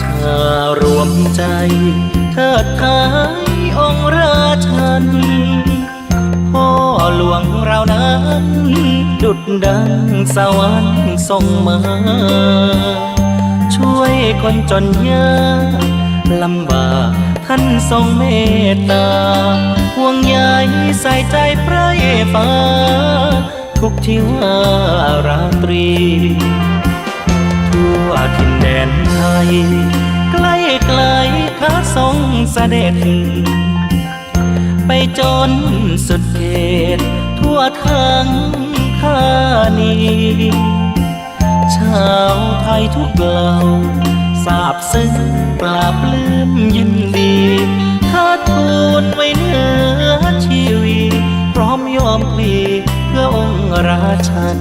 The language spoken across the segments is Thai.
ชารวมใจเทิดทายองค์ราชัน พ่อหลวงเรานั้น ดุดดังสวรรค์ส่งมา ช่วยคนจนยากลำบากท่านทรงเมตตา ห่วงใยใส่ใจพระเอฟ้า ทุกที่ว่าราตรี ทั่วทินแดนไทย ทรงเสด็จ ไปจนสุดเขตทั่วทั้งข้านีชาวไทยทุกเหล่าทราบซึ้งปราบลืมยินดีข้าทูลไว้เนือชีวี พร้อมยอมพลีเพื่อองค์ราชัน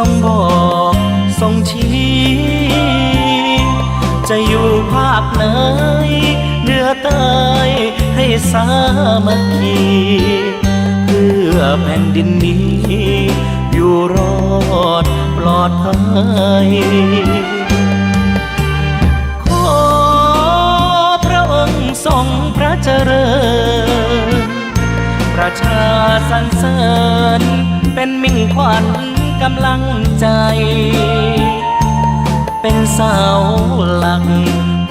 ทรงบอกทรงชี้จะอยู่ภาคไหนเหนือใต้ให้สามัคคีเพื่อแผ่นดินนี้ อยู่รอดปลอดภัยขอพระองค์ทรงพระเจริญ ประชาสรรเสริญเป็นมิ่งขวัญ กำลังใจ เป็นเสาหลัก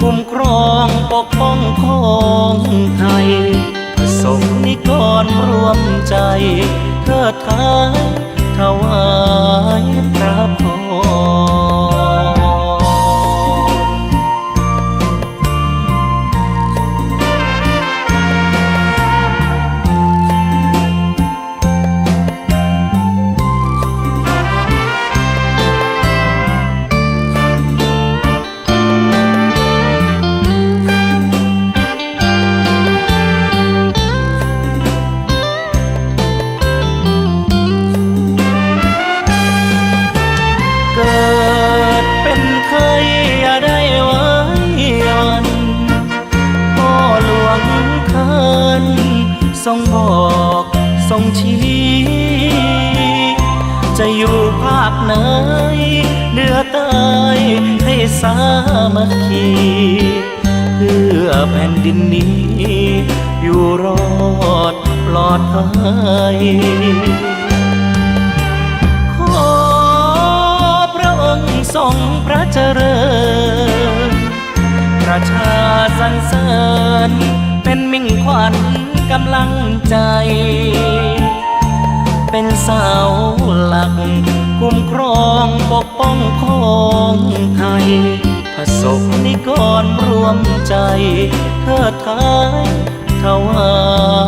คุ้มครองปกป้องของไทยสงนิกรรวมใจเทิดท้ายถวาย จะอยู่ภาคไหนเหนือใต้ให้สามัคคีเพื่อแผ่นดินนี้ อยู่รอดปลอดภัยขอพระองค์ทรงพระเจริญ ประชาสรรเสริญเป็นมิ่งขวัญกำลังใจ เป็นเสาหลัก คุ้มครองปกป้องของไทยพระสงฆ์นิกรรวมใจเธอท้ายถวาย